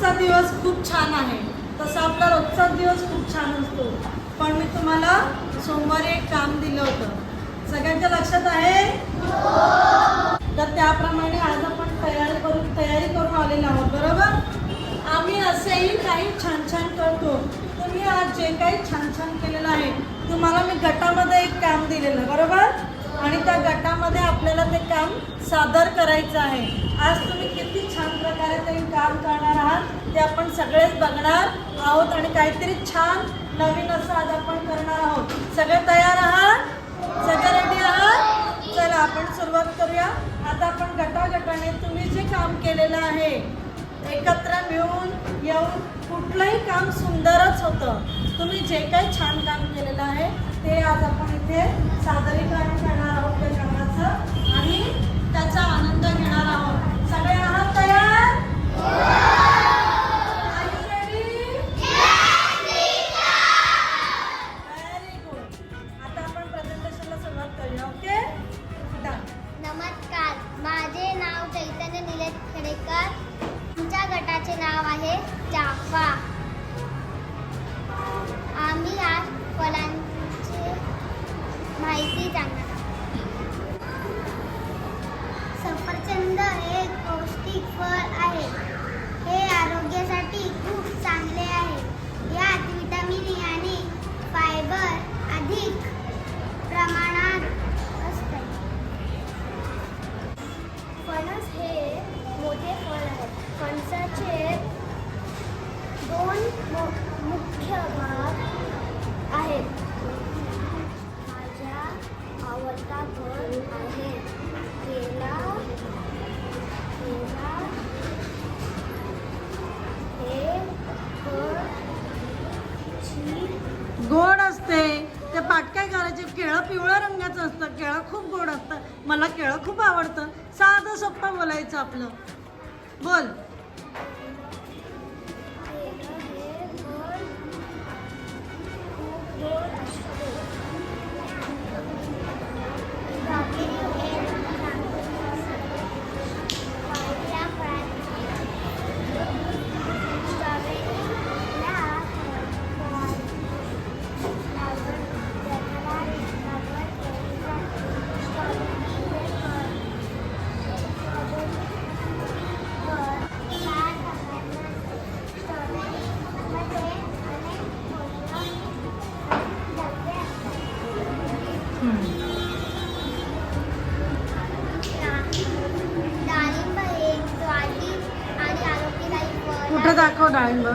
आजचा दिवस खूप छान आहे. तसा आपला रोजचा दिवस खूप छान असतो. पण मी तुम्हाला सोमवारी एक काम दिलं होतं. सगळ्यांच्या लक्षात आहे? तर त्याप्रमाणे आज आपण तयारी करून तयारी करून आलेलो आहोत बरोबर? आम्ही असेही काही छान छान करतो. तुम्ही आज जे काही छान छान केलेलं आहे तुम्हाला मी गटामध्ये एक काम दिलेलं बरोबर? आणि त्या गटामध्ये आपल्याला ते काम सादर करायचं आहे. आज तुम्ही किती छान प्रकारे ते काम करणार ते आपण सगळेच बघणार आहोत आणि काहीतरी छान नवीन असं आज आपण करणार आहोत. सगळे तयार आहात? सगळे रेडी आहात? चला आपण सुरुवात करूया. आता आपण गटागटाने तुम्ही जे काम केलेलं आहे एकत्र मिळून येऊन कुठलंही काम सुंदरच होतं. तुम्ही जे काही छान काम केलेलं आहे ते आज आपण इथे सादरीकरण करणार आहोत त्या कामाचं पौष्टिक फळ आहे. हे आरोग्यासाठी खूप चांगले आहे. यात विटामिन e आणि फायबर अधिक प्रमाणात असते. फणस हे मोठे फळ आहे. फणसाचे दोन मुख्य भाग आहेत माझ्या आवडता फळ आहे केला केला हे फळ ची गोड असते. ते पाट काय करायचे केळं पिवळ्या रंगाचं असतं. केळं खूप गोड असतं. मला केळं खूप आवडतं. साधं सोप्पं बोलायचं आपलं. बोल. कुठं दाखव डाळिंब?